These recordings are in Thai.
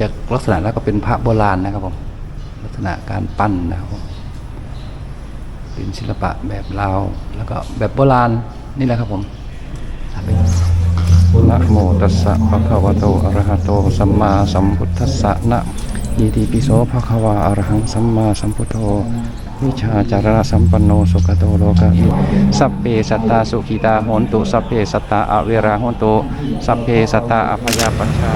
จากลักษณะแล้วก็เป็นพระโบราณนะครับผมลักษณะการปั้นนะครับเป็นศิลปะแบบลาวแล้วก็แบบโบราณนี่แหละครับผมนะโมตัสสะภะคะวะโตอะระหะโตสัมมาสัมพุทธัสสะนะอิติปิโสภะคะวะอะระหังสัมมาสัมพุทโธวิชาจารณะสัมปันโนสุขโตโลกาสัพเพสัตตาสุขิตาโหนตุสัพเพสัตตาอเวราโหนตุสัพเพสัตตาอภยาปัญชา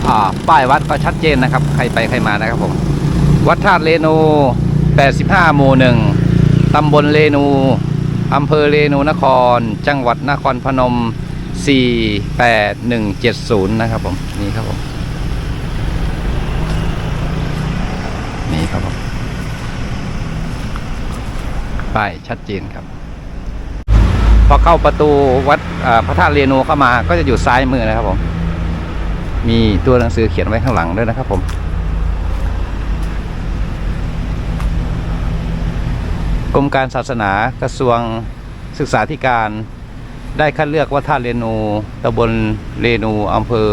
อ่า ป้ายวัดก็ชัดเจนนะครับ ใครไปใครมานะครับผม วัดธาตุเรนู 85 หมู่หนึ่งตำบลเรนูอำเภอเรนูนคร จังหวัดนครพนม 48170 นะครับผม นี่ครับผม นี่ครับผม ป้ายชัดเจนครับ พอเข้าประตูวัดอ่าพระธาตุเรนูเข้ามาก็จะอยู่ซ้ายมือนะครับผม มีตัวหนังสือเขียนไว้ข้างหลังด้วยนะครับผมกรมการศาสนากระทรวงศึกษาธิการ ได้คัดเลือกว่าท่าตุเรนูตำบลเรนูอำเภอ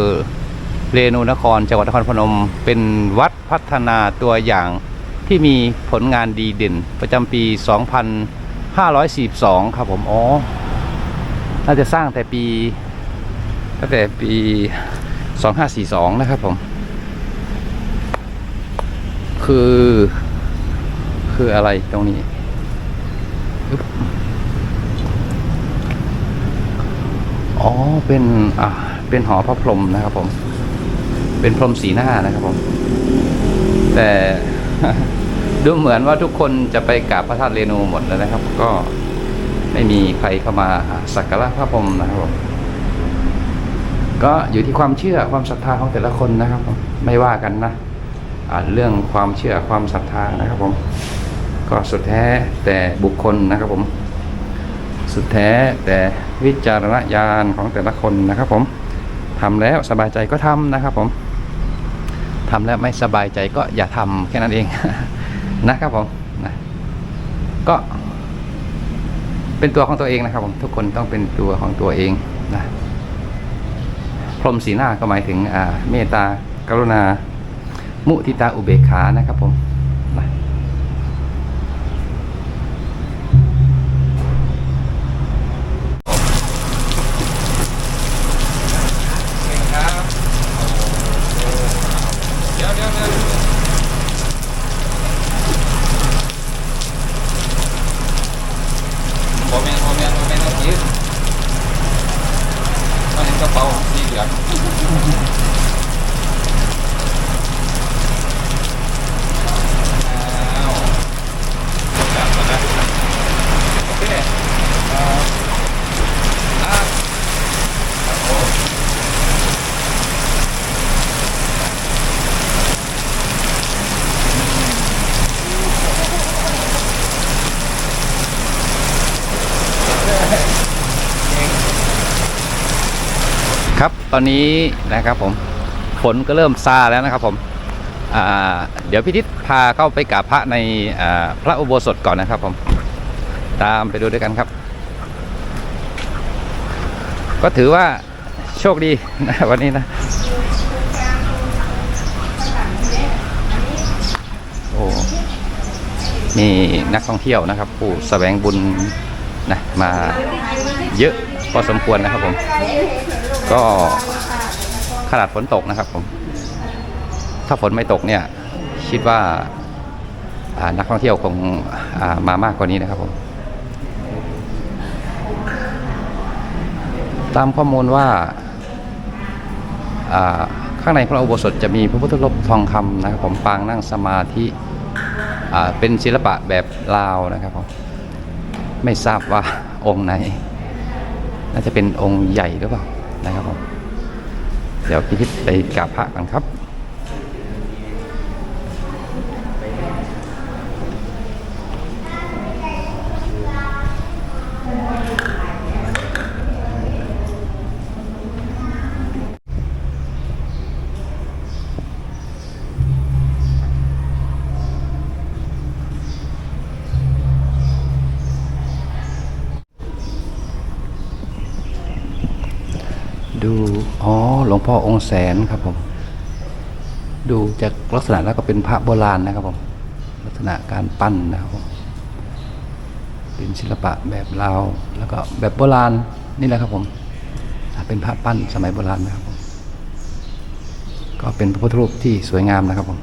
เรนูนครจังหวัดนครพนม เป็นวัดพัฒนาตัวอย่างที่มีผลงานดีเด่น ประจำปี 2542 ครับผม อ๋อ น่าจะสร้างแต่ปีตั้งแต่ปี 2542 นะครับผม คือ คืออะไรตรงนี้อ๋อ เป็น อ่า เป็นหอพระพรหมนะครับผม เป็นพรหมสีหน้านะครับผม แต่ดูเหมือนว่าทุกคนจะไปกราบพระธาตุเรนูหมดแล้วนะครับ ก็ไม่มีใครเข้ามาสักการะพระพรหมนะครับผม ก็อยู่ที่ความเชื่อความศรัทธาของแต่ละคนนะครับผมไม่ว่ากันนะเรื่องความเชื่อความศรัทธานะครับผมก็สุดแท้แต่บุคคลนะครับผม สุดแท้แต่วิจารณญาณของแต่ละคนนะครับผมทำแล้วสบายใจก็ทำนะครับผมทำแล้วไม่สบายใจก็อย่าทำแค่นั้นเองนะครับผมนะก็เป็นตัวของตัวเองนะครับผมทุกคนต้องเป็นตัวของตัวเองนะ พรหมสีหน้าก็หมายถึงเมตตากรุณา มุทิตาอุเบกขานะครับผมนะเดี๋ยวเดี๋ยวเดี๋ยวโมเมนต์โมเมนต์โมเมนต์ต้องยืดต้องเห็นกระเป๋า สีเหลือง อ้าวจับก่อนนะโอเคเอ่ออะครับผมครับต อนนี้นะครับผมฝนก็เริ่มซาแล้วนะครับผมเดี๋ยวพี่ทิศพาเข้าไปกราบพระในพระอุโบสถก่อนนะครับผมตามไปดูด้วยกันครับ ก็ถือว่าโชคดีนะวันนี้นะโอ้มีนักท่องเที่ยวนะครับผู้แสวงบุญนะมาเยอะพอสมควรนะครับผม ก็ขนาดฝนตกนะครับผม ถ้าฝนไม่ตกเนี่ย คิดว่าานักท่องเที่ยวคงามามากกว่านี้นะครับผม ตามข้อมูลว่าาข้างในพระอุโบสถจะมีพระพุทธรูปทองคำนะครับผมปางนั่งสมาธิาเป็นศิลปะแบบลาวนะครับผมไม่ทราบว่าองค์ไหน น่าจะเป็นองค์ใหญ่หรือเปล่า นะครับผมเดี๋ยวพิพิธไปกราบพระกันครับ หลวงพ่อองค์แสนครับผม ดูจากลักษณะแล้วก็เป็นพระโบราณนะครับผม ลักษณะการปั้นนะครับผมเป็นศิลปะแบบลาวแล้วก็แบบโบราณนี่แหละครับผมเป็นพระปั้นสมัยโบราณนะครับผมก็เป็นพระพุทธรูปที่สวยงามนะครับผม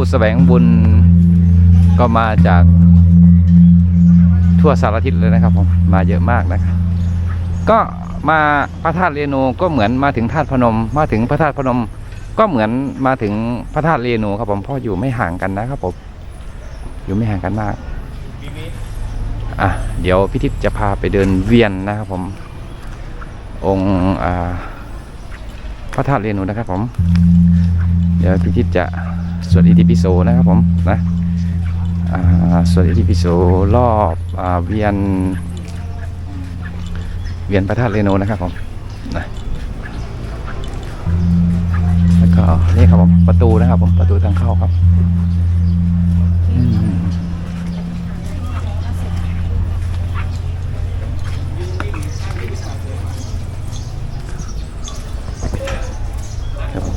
สึกว่าผู้แสวงบุญก็มาจากทั่วสารทิศเลยนะครับผมมาเยอะมากนะครับก็มาพระธาตุเรนูก็เหมือนมาถึงธาตุพนม มาถึงพระธาตุพนม ก็เหมือนมาถึงพระธาตุเรนูครับผมเพราะอยู่ไม่ห่างกันนะครับผมอยู่ไม่ห่างกันมากอะเดี๋ยวพี่ทิพย์จะพาไปเดินเวียนนะครับผม องค์พระธาตุเรนูนะครับผม เดี๋ยวพี่ทิพย์จะ สวดอิติปิโสนะครับผมนะอ่าสวดอิติปิโสรอบอเวียน เวียนพระธาตุเรโนนะครับผมนะแล้วก็นี่ครับผมประตูนะครับผมประตูทางเข้าครับอืม ครับผม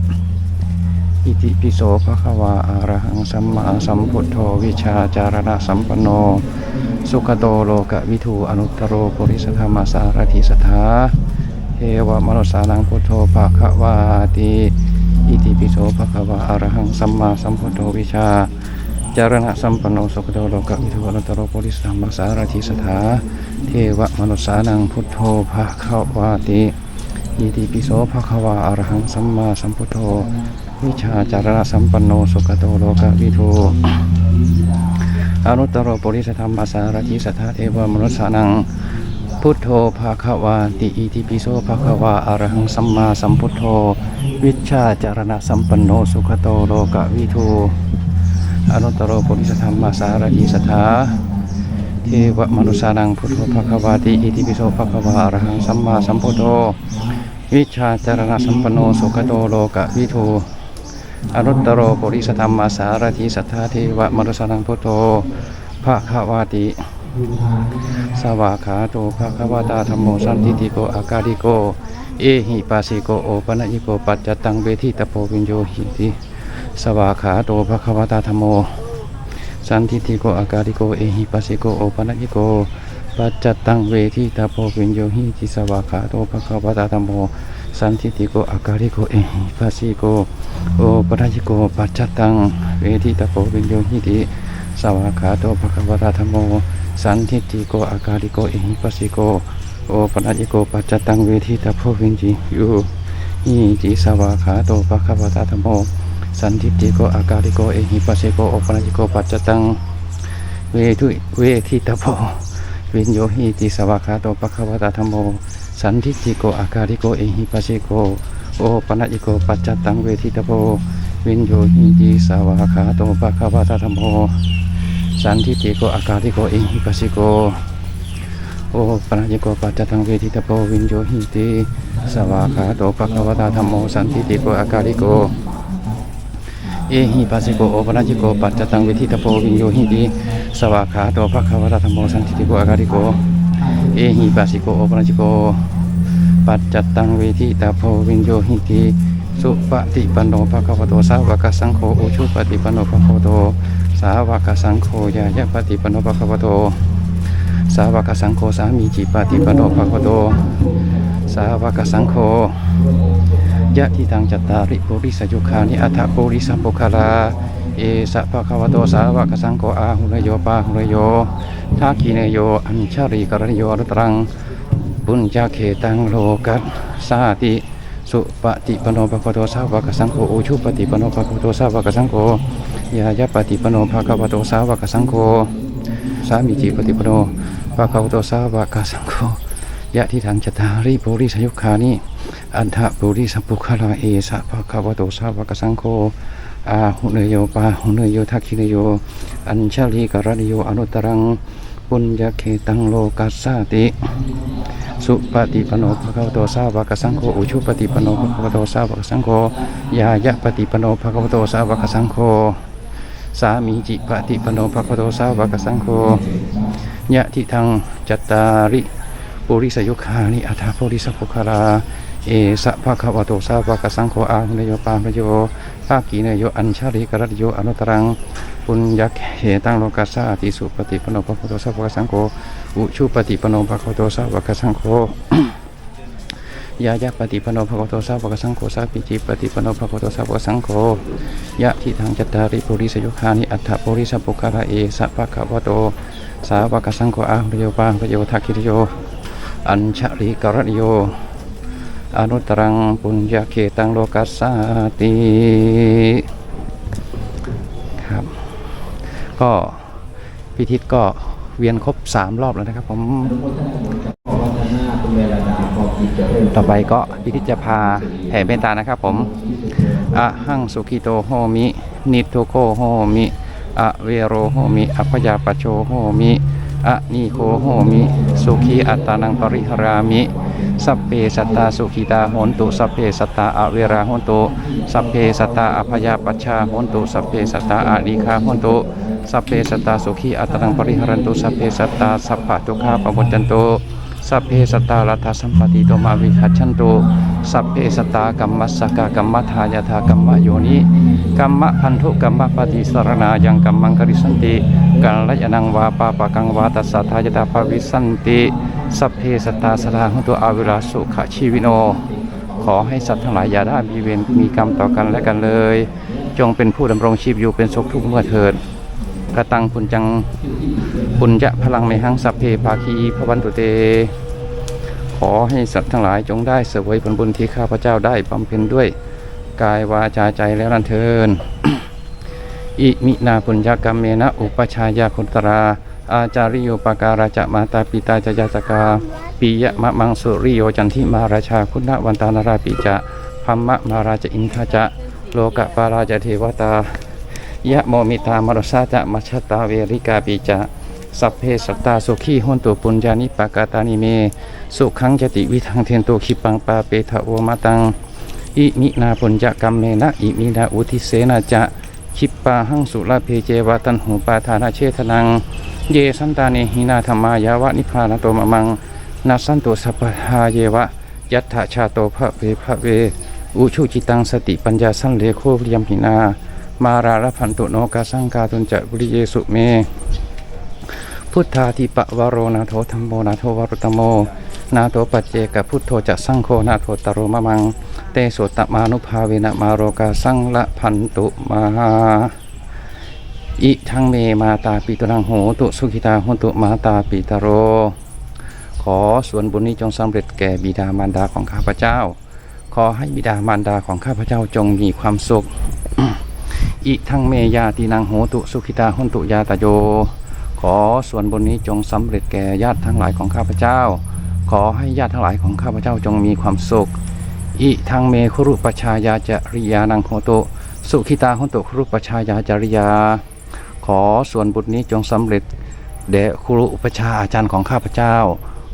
อิติปิโสภะคะวาอะรหังสัมมาสัมพุทโธวิชาจารณะสัมปนโน สุขโตโลกวิทูอนุตตโรปุริสธรรมสารถิสถาเทวมนุสานังพุทโธภะคะวาติอิติปิโสภะคะวาอะรหังสัมมาสัมพุทโธวิชาจารณะสัมปันโนสุขโตโลกวิทูอนุตตโรปุริสธรรมสารถิสถาเทวมนุสานังพุทโธภะคะวาติอิติปิโสภะคะวาอะรหังสัมมาสัมพุทโธ วิชาจารณะสัมปันโนสุขโตโลกวิทูอนุตตรโปุริสธรรมอาสารทิสัทธาเทวมนุสานังพุทโธภาควาติอิติปิโสภาควาอระหังสัมมาสัมพุทโธ วิชาจารณะสัมปันโนสุขโตโลกวิทูอนุตตรโปุริสธรรมอาสารทิสัทธาเทวมนุษสานังพุทโธภาควาติอิติปิโสภาควาอระหังสัมมาสัมพุทโธวิชาจารณะสัมปันโนสุขโตโลกวิทู อนุตตรโรปุริสธรรมาสารถิสัทธาเทวมรุสนังพุทโธภะคะวาติ สวากขาโตภะคะวตาธรรมโมสันติติโกอากาลิโก เอหิปัสสิโกโอปะญิโกปัจจตังเวทิตโพวิญโยหิติสวากขาโตภะควตาธรรมโม สันติติโกอากาลิโก เอหิปัสสิโกโอปะญิโก ปัจจตังเวทิตโพวิญโยหิติสวากขาโตภะควตาธรรมโม สันติติโกอากาลิโกเอหิปัสสิโกโอปะยิโกปัจจตัง เวทิตาโพวิญโยหิติสวากขาโตภควตาธรรมโม สันทิติโกอากาลิโกเอหิปัสสิโกโอปะยิโกปัจจตังเวทิตาโพวิญโยหิติสวากขาโตภควตาธรรมโม สันทิติโกอากาลิโกเอหิปัสสิโกโอปะยิโกปัจจตังเวทุเวทิตาโพวิญโยหิติสวากขาโตภควตาธรรมโม สันทิติโกอากาลิโกเอหิปัสสิโกโอปะยิโกปัจจตังเวทิตโพวิญโยหิติสาวาขาโตภะคะวะตาธรรมโมสันทิติโกอากาลิโก เอหิปัสสิโกโอปะยิโกปัจจตังเวทิตโพวิญโยหิติสาวาขาโตภะคะวะตาธรรมโมสันทิติโกอากาลิโก เอหิปัสสิโกโอปะยิโกปัจจตังเวทิตโพวิญโยหิติสาวาขาโตภะคะวะตาธรรมโมสันทิติโกอากาลิโกเอหิปัสสิโกโอปะยิโก ปัจจตังเวทิตาโพวิญโยหิติสุปฏิปันโนภะคะวะโตสาวกสังโฆอุชุปฏิปันโนภะคะวะโตสาวกสังโฆยายะปฏิปันโนภะคะวะโตสาวกสังโฆสามีจิปาติปโนภะคะวะโตสาวกสังโฆยะทิตังจัตตาริปุริสยุคานิอัฏฐปุริสัพพุคาลาเอสะภะคะวะโตสาวกสังโฆอาหุเนโยปาหุเนโยทักขิเนโยอัญชาริกรณโยรุตรัง บุญญาเขตังโลกัสสาติสุปฏิปโนภะคะวโตสาวกสังโฆอุชุปฏิปโนภะคะวโตสาวกสังโฆยายะปฏิปโนภะคะวโตสาวกสังโฆสามีจิปฏิปโนภะคะวโตสาวกสังโฆยะทิทังจตาริปุริสยุคานิอันทะปุริสัพุคาลาเอสะภะคะวโตสาวกสังโฆอาหุเนโยปาหุเนโยทักขิเนโย อัญชลีกรณโยอนุตรังปุญญาเขตังโลกัสสาติ สุปฏิปโนภะคะวะโตสาวกสังโฆอุชุปฏิปโนภะคะวะโตสาวกสังโฆยายะปฏิปโนภะคะวะโตสาวกสังโฆสามีจิปฏิปโนภะคะวะโตสาวกสังโฆยะทิทังจัตตาริปุริสยุคานิอัฏฐปุริสปุคาราเอสะภะคะวะโตสาวกสังโฆอาหุนโยปาหุเนโย ภากีเนโยอัญชาริกรัตโยอนุตรังปุญญเหตังโลกัสสาติสุปฏิปโนภะโตสาวกสังโฆอุชุปฏิปโนภะโตสาวกสังโฆยายะปฏิปโนภะโตสาวกสังโฆสาปิจิปฏิปโนภะโตสาวกสังโฆยะทิทางจัตตาริปุริสยุคานิอัฏฐปุริสปุคาระเอสะภะคะวะโตสาวกสังโฆอาหุโยปาหโยทักขิโยอัญชริกรณโย อนุตรังปุญญาเขตังโลกัสสาติครับ ก็พิธีก็เวียนครบสามรอบแล้วนะครับผมต่อไปก็พิธีจะพาแผ่เมตตานะครับผมอะหังสุขิโตโหมินิโทโคโหมิอะเวโรโหมิอัพยาปโชโหมิอะนีโคโหมิ สุขีอัตตานังปริหรามิ สัพเพสัตตาสุขิตาโหนตุสัพเพสัตตาอเวราโหนตุสัพเพสัตตาอพยาปัชชาโหนตุสัพเพสัตตาอาลีคาโหนตุสัพเพสัตตาสุขีอัตตังปริหรันตุสัพเพสัตตาสัพพะทุกขาปมุจจันตุสัพเพสตตาลัทธสัมปติโตมาวิคัจฉันตุสัพเพสตตากัมมัสสกากัมมัทายาทากัมมโยนิกัมมพันธุกัมมปฏิสรณายังกัมมังกริสันติกัลยานังวาปาปะกังวาตัสสะทายาตาภวิสันติ สัพเพสตาสลาหุตุอาวิราสุขชีวิโน ขอให้สัตว์ทั้งหลายอย่าได้มีเวรมีกรรมต่อกันและกันเลย จงเป็นผู้ดำรงชีพอยู่เป็นสุขทุกเมื่อเถิดกตังปุญจังปุญจะพลังเมหังสัพเพภาคีพระวันตุเต ขอให้สัตว์ทั้งหลายจงได้เสวยผลบุญที่ข้าพเจ้าได้บำเพ็ญด้วย กายวาจาใจแล้วนันเทินอิมินาปุญญกรรมเมนะอุปชายาคุณตรา อาจาริโยปการาจะมาตาปิตาจยาสกาปิยะมะมังสุริโยจันทิมาราชาคุณวันตานาราปิจะพัมมะมาราชอินทาจะโลกะปาราจเทวตายะโมมิตามรสาจะมัชตาเวริกาปิจะสัพเพสัตตาสุขีหนตุปุญญานิปากาตานิเม สุขังจติวิทังเทนโตขิปังปาเปทะโอมาตัง อิมินาปุญญกรรมเมนะ อิมินาอุทิเสนาจะ ขิปปาหังสุลาเพเจวาตันหูปาทานาเชทนัง เยสันตาเนหินาธรรมายาวะนิพพานโตมะมังนาสันตุสัพพาเยวะ ยัตถาชาโตภะเวภะเว อุชุจิตังสติปัญญาสังเลโควิยมหินา มาราลพันตุโนกาสังกาตุนจะบริเยสุเม พุทธาธิปะวโรนาโทธรรมโมนาโทวรุตโม นาโทปัจเจกพุทโธจะสังโฆนาโทตโรมะมัง เตโสตมานุภาเวนะมาโรกาสังละพันตุมาอิทังเมมาตาปิตรังโหตุสุขิตาโหตุมาตาปิตโร ขอส่วนบุญนี้จงสำเร็จแก่บิดามารดาของข้าพเจ้า ขอให้บิดามารดาของข้าพเจ้าจงมีความสุข อิทังเมยาตินังโหตุสุขิตาโหตุยาตโย ขอส่วนบุญนี้จงสำเร็จแก่ญาติทั้งหลายของข้าพเจ้า ขอให้ญาติทั้งหลายของข้าพเจ้าจงมีความสุข อิทังเมคุรุปชายาจริยานังโหตุสุขิตาโหตุคุรุปชายาจริยา ขอส่วนบุญนี้จงสำเร็จแด่ครูอุปชาอาจารย์ของข้าพเจ้า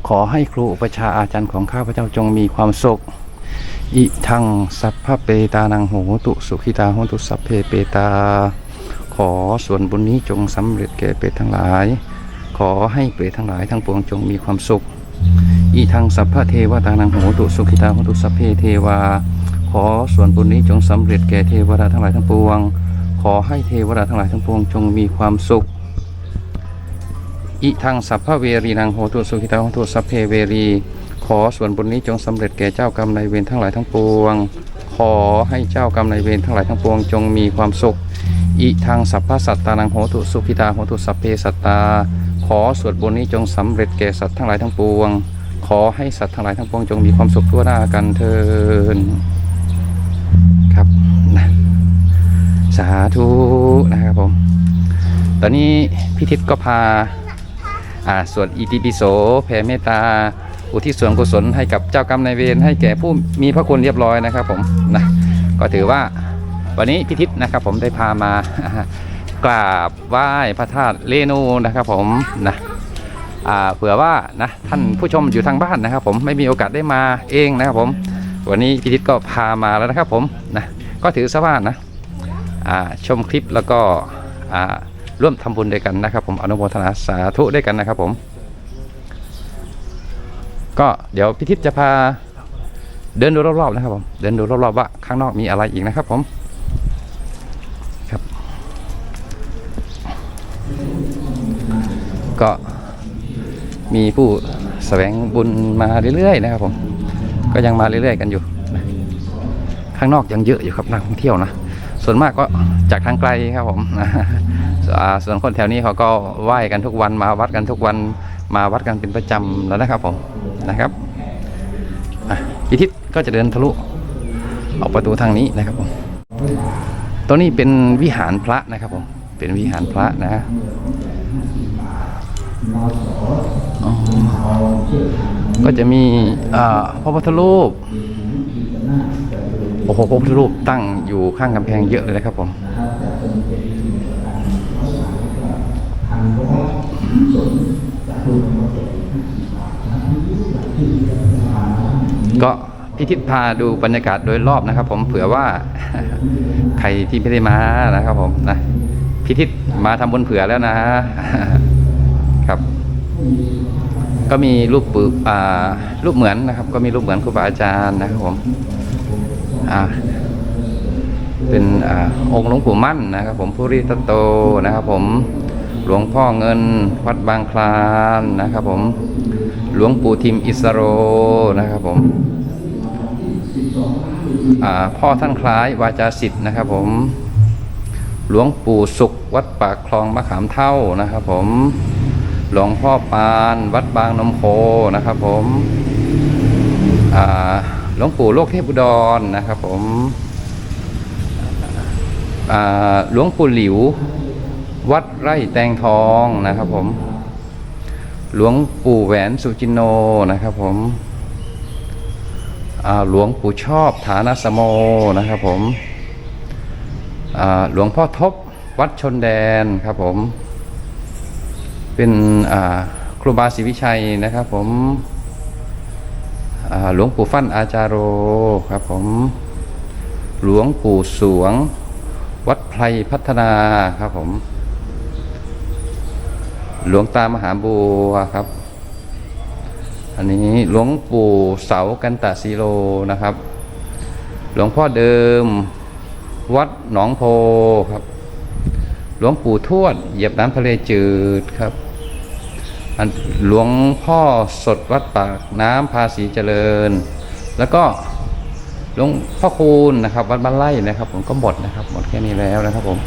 ขอให้ครูอุปชาอาจารย์ของข้าพเจ้าจงมีความสุขอิทังสัพพเปตานังโหตุสุขิตาโหตุสัพเพเปตา ขอส่วนบุญนี้จงสำเร็จแก่เปรตทั้งหลาย ขอให้เปรตทั้งหลายทั้งปวงจงมีความสุข อีทางสัพพะเทวตานังโหตุสุขิตาโหตุสัพเพเทวา ขอส่วนบุญนี้จงสำเร็จแก่เทวดาทั้งหลายทั้งปวง ขอให้เทวดาทั้งหลายทั้งปวงจงมีความสุขอิทังสัพพะเวรีนังโหตุสุขิตาโหตุสัพเพเวรี ขอส่วนบุญนี้จงสำเร็จแก่เจ้ากรรมนายเวรทั้งหลายทั้งปวง ขอให้เจ้ากรรมนายเวรทั้งหลายทั้งปวงจงมีความสุขอิทังสัพพะสัตตานังโหตุสุขิตาโหตุสัพเพสัตตา ขอส่วนบุญนี้จงสำเร็จแก่สัตว์ทั้งหลายทั้งปวง ขอให้สัตว์ทั้งหลายทั้งปวงจงมีความสุขทั่วหน้ากันเทินครับนะสาธุนะครับผม ตอนนี้พิทิศก็พาอ่าสวดอิติปิโสแผ่เมตตา อุทิศส่วนกุศลให้กับเจ้ากรรมนายเวรให้แก่ผู้มีพระคุณเรียบร้อยนะครับผมนะก็ถือว่าวันนี้พิทิศนะครับผมได้พามากราบไหว้พระธาตุเลนูนะครับผมนะ เผื่อว่านะท่านผู้ชมอยู่ทางบ้านนะครับ ผมไม่มีโอกาสได้มาเองนะครับผม วันนี้พิทิศก็พามาแล้วนะครับผมนะก็ถือซะว่านะชมคลิปแล้วก็ร่วมทำบุญด้วยกันนะครับ ผมอนุโมทนาสาธุด้วยกันนะครับผม ก็เดี๋ยวพิทิศจะพาเดินดูรอบๆนะครับผมเดินดูรอบๆว่าข้างนอกมีอะไรอีกนะครับผมครับ ก็ มีผู้แสวงบุญมาเรื่อยๆนะครับผม ก็ยังมาเรื่อยๆกันอยู่ ข้างนอกยังเยอะอยู่ครับนักท่องเที่ยวนะ ส่วนมากก็จากทางไกลครับผม ส่วนคนแถวนี้เขาก็ไหว้กันทุกวันมาวัดกันทุกวันมาวัดกันเป็นประจำแล้วนะครับผมนะครับอะพิทิศก็จะเดินทะลุออกประตูทางนี้นะครับผมตัวนี้เป็นวิหารพระนะครับผม เป็นวิหารพระนะ ก็จะมีอ่าพระพุทธรูปโอ้โหพระพุทธรูปตั้งอยู่ข้างกำแพงเยอะเลยนะครับผมก็พิทิศพาดูบรรยากาศโดยรอบนะครับ ผมเผื่อว่าใครที่ไม่ได้มานะครับ ผมนะพิทิศมาทำบุญเผื่อแล้วนะ ครับ ก็มีรูปปึกอ่ารูปเหมือนนะครับ ก็มีรูปเหมือนครูบาอาจารย์นะครับผมอ่าเป็นอองค์หลวงปู่มั่นนะครับ ผมผู้ริตโตนะครับ ผมหลวงพ่อเงินวัดบางคลานนะครับ ผมหลวงปู่ทิมอิสโรนะครับ ผมพ่อท่านคล้ายวาจาสิทธิ์นะครับ ผมหลวงปู่สุขวัดปากคลองมะขามเท่านะครับ ผม หลวงพ่อปานวัดบางนมโคนะครับผมหลวงปู่โลกเทพอุดรนะครับผมหลวงปู่หลิว วัดไร่แตงทองนะครับผม หลวงปู่แหวนสุจินโนนะครับผมหลวงปู่ชอบฐานสโมนะครับผมหลวงพ่อทบวัดชนแดนครับผม เป็นครูบาศรีวิชัยนะครับ ผมหลวงปู่ฟั่นอาจารโรครับผมหลวงปู่สวง วัดไพรพัฒนาครับผม หลวงตามหาบัวครับ อันนี้หลวงปู่เสากันตะสีโลนะครับ หลวงพ่อเดิม วัดหนองโพครับ หลวงปู่ทวด เหยียบน้ำทะเลจืดครับ หลวงพ่อสดวัดปากน้ำภาษีเจริญ แล้วก็หลวงพ่อคูณนะครับวัดบ้านไร่นะครับ ผมก็หมดนะครับ หมดแค่นี้แล้วนะครับผม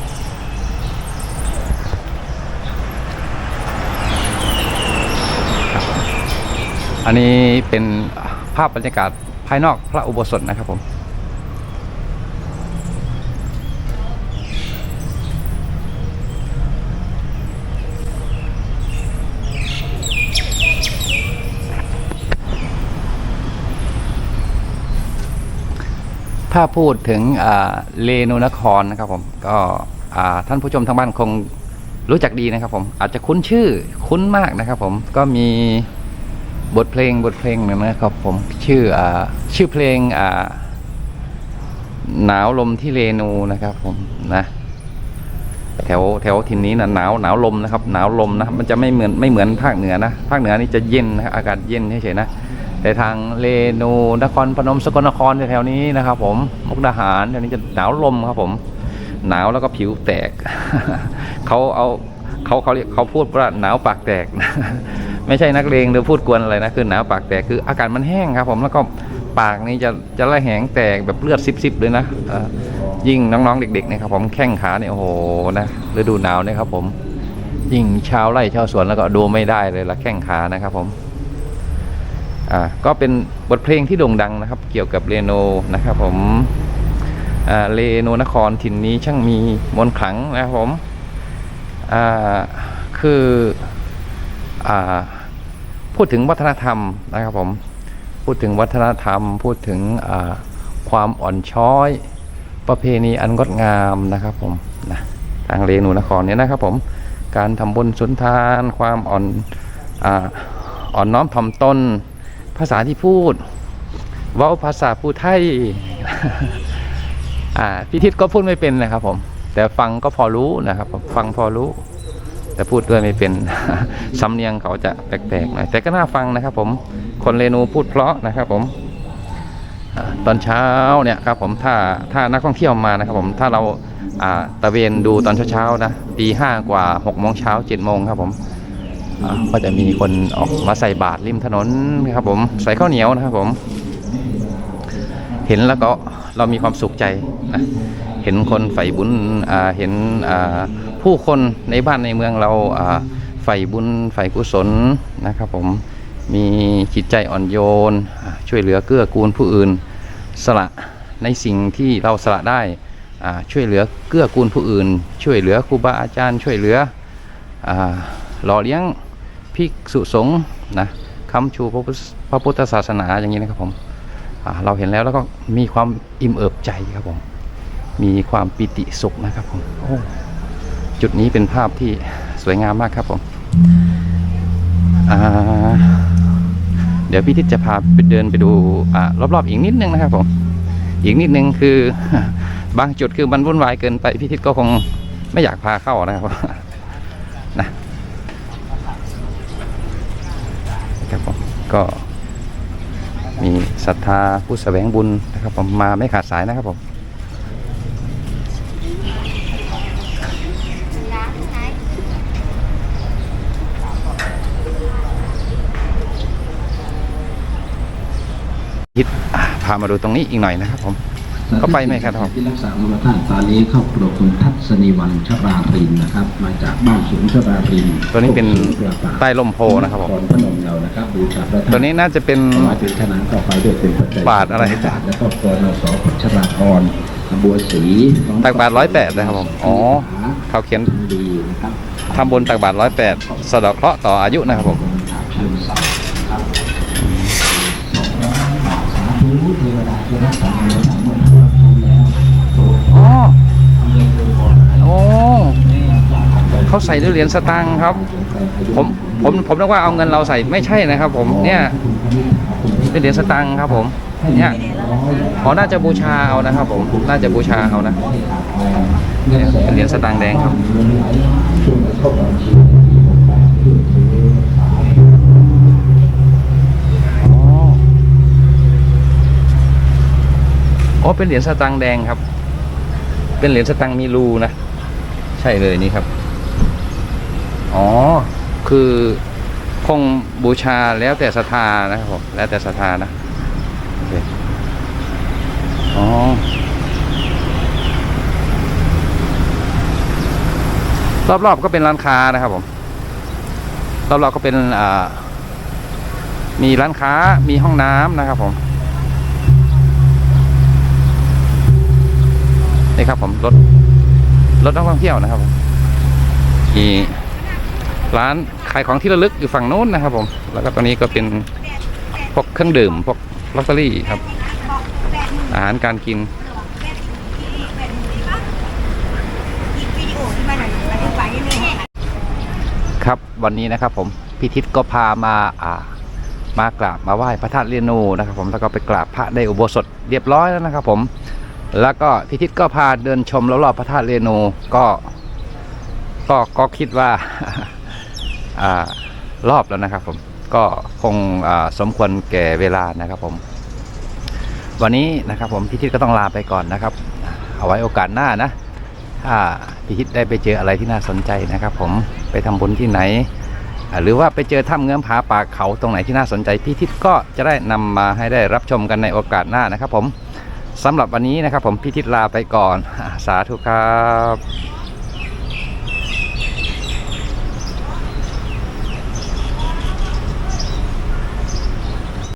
อันนี้เป็นภาพบรรยากาศภายนอกพระอุโบสถนะครับผม ถ้าพูดถึงเลนูนครนะครับผมก็ท่านผู้ชมทางบ้านคงรู้จักดีนะครับผมอาจจะคุ้นชื่อคุ้นมากนะครับผมก็มีบทเพลงบทเพลงหนึ่งนะครับผมชื่ออชื่อเพลงหนาวลมที่เลนูนะครับผมนะแถวแถวทินนี้นะหนาวหนาวลมนะครับ หนาวลมนะมันจะไม่เหมือนไม่เหมือนภาคเหนือนะภาคเหนือนี่จะเย็นนะอากาศเย็นเฉยๆนะ แต่ทางเรนูนครพนมสกลนครแถวนี้นะครับ ผมมุกดาหารแถวนี้จะหนาวลมครับผม หนาวแล้วก็ผิวแตกเขาเอาเขาเขาเรียกเขาพูดว่าหนาวปากแตก ไม่ใช่นักเลงหรือพูดกวนอะไรนะคือหนาวปากแตกคืออากาศมันแห้งครับ ผมแล้วก็ปากนี่จะจะระแหงแตกแบบเลือดซิบๆเลยนะยิ่งน้องๆเด็กๆนี่ยครับผมแข้งขาเนี่ยโอ้โหนะฤดูหนาวเนี่ยครับผมยิ่งชาวไร่ชาวสวนแล้วก็ดูไม่ได้เลยละแข้งขานะครับผม อ่าก็เป็นบทเพลงที่โด่งดังนะครับ เกี่ยวกับเรโนนะครับผมอ่าเรโนนครถิ่นนี้ช่างมีมนต์ขลังนะครับผมอ่าคืออ่าพูดถึงวัฒนธรรมนะครับผมพูดถึงวัฒนธรรม พูดถึงอ่าความอ่อนช้อย ประเพณีอันงดงามนะครับผมนะทางเรนูนครเนี่ยนะครับผมการทำบุญสุนทาน ความอ่อนอ่อ่อนน้อมถ่อมตน ภาษาที่พูด เว้าภาษาพูดไทยอ่าพิทิศก็พูดไม่เป็นนะครับ ผม แต่ฟังก็พอรู้นะครับฟังพอรู้ แต่พูดด้วยไม่เป็นสำเนียงเขาจะแปลกๆหน่อยแต่ก็น่าฟังนะครับ ผมคนเรนูพูดเพราะนะครับ ผมตอนเช้าเนี่ยครับผมถ้าถ้านักท่องเที่ยวมานะครับ ผมถ้าเราตะเวนดูตอนเช้าๆนะตีห้ากว่าหกโมงเช้าเจ็ดโมงครับผม ก็จะมีคนออกมาใส่บาตรริมถนนครับผมใส่ข้าวเหนียวนะครับผม เห็นแล้วก็เรามีความสุขใจนะเห็นคนใฝ่บุญเห็นผู้คนในบ้านในเมืองเราใฝ่บุญใฝ่กุศลนะครับผมมีจิตใจอ่อนโยน ช่วยเหลือเกื้อกูลผู้อื่น สละในสิ่งที่เราสละได้ช่วยเหลือเกื้อกูลผู้อื่น ช่วยเหลือครูบาอาจารย์ ช่วยเหลือหล่อเลี้ยง ภิกษุสงฆ์นะคำชูพระพุทธพระพุทธศาสนาอย่างนี้นะครับผมเราเห็นแล้วแล้วก็มีความอิ่มเอิบใจครับผม มีความปิติสุขนะครับผมโอ้จุดนี้เป็นภาพที่สวยงามมากครับผมเดี๋ยวพี่ทิศจะพาไปเดินไปดูอรอบๆอีกนิดนึงนะครับผม อีกนิดนึงคือบางจุดคือมันวุ่นวายเกินไปพี่ทิศก็คงไม่อยากพาเข้านะครับ นะนะครับผม ก็มีศรัทธาผู้แสวงบุญนะครับผมมาไม่ขาดสายนะครับผมทิศอ่าพามาดูตรงนี้อีกหน่อยนะครับผม เข้าไปไหมครับผมที่รักษาอุปทานตอนนี้ครอบครัวคุณทัศนีวันชรารินนะครับ มาจากบ้านสวนชรารินตัวนี้เป็นกระป่าใต้ลมโพนะครับผมนครพนมเรานะครับบูชาพระธาตุตัวนี้น่าจะเป็นมาถึงขนาดต่อไปด้วยเป็นปัจจัยบาทอะไรบาทและครอบครัวนสพัชราธรบัวศรีน้องตักบาทร้อยแปดนะครับผมอ๋อเขาเขียนดีนะครับทำบุญตักบาทร้อยแปดสะเดาะเคราะห์ต่ออายุนะครับผม เขาใส่ด้วยเหรียญสตางค์ครับ ผมผมผมนึกว่าเอาเงินเราใส่ไม่ใช่นะครับ ผมเนี่ยเป็นเหรียญสตางค์ครับ ผมเนี่ยอ๋อน่าจะบูชาเอานะครับ ผมน่าจะบูชาเอานะเนี่ยเป็นเหรียญสตางค์แดงครับอ๋ออ๋อเป็นเหรียญสตางค์แดงครับ เป็นเหรียญสตางค์มีรูนะ ใช่เลยนี่ครับ อ๋อ คือคงบูชาแล้วแต่ศรัทธานะครับผมแล้วแต่ศรัทธานะโอเคอ๋อรอบๆก็เป็นร้านค้านะครับผมรอบๆก็เป็นอ่ามีร้านค้ามีห้องน้ำนะครับผมนี่ครับผมรถรถนักท่องเที่ยวนะครับผมมี ร้านขายของที่ระลึกอยู่ฝั่งโน้นนะครับ ผม แล้วก็ตรงนี้ก็เป็นพวกเครื่องดื่มพวกลอตเตอรี่ครับ อาหารการกินครับวันนี้นะครับผมพิทิศก็พามาอ่ามากราบมาไหว้พระธาตุเรียนูนะครับ ผมแล้วก็ไปกราบพระในอุโบสถเรียบร้อยแล้วนะครับ ผม แล้วก็พิทิศก็พาเดินชมรอบๆพระธาตุเรนูก็ ก็ก็คิดว่า รอบแล้วนะครับผมก็คงสมควรแก่เวลานะครับผม วันนี้นะครับผมพิทิศก็ต้องลาไปก่อนนะครับ เอาไว้โอกาสหน้านะถ้าพิทิศได้ไปเจออะไรที่น่าสนใจนะครับ ผมไปทำบุญที่ไหน หรือว่าไปเจอถ้ำเงื้อมผาป่าเขาตรงไหนที่น่าสนใจพิทิศก็จะได้นำมาให้ได้รับชมกันในโอกาสหน้านะครับ ผมสำหรับวันนี้นะครับ ผมพิทิศลาไปก่อน สาธุครับ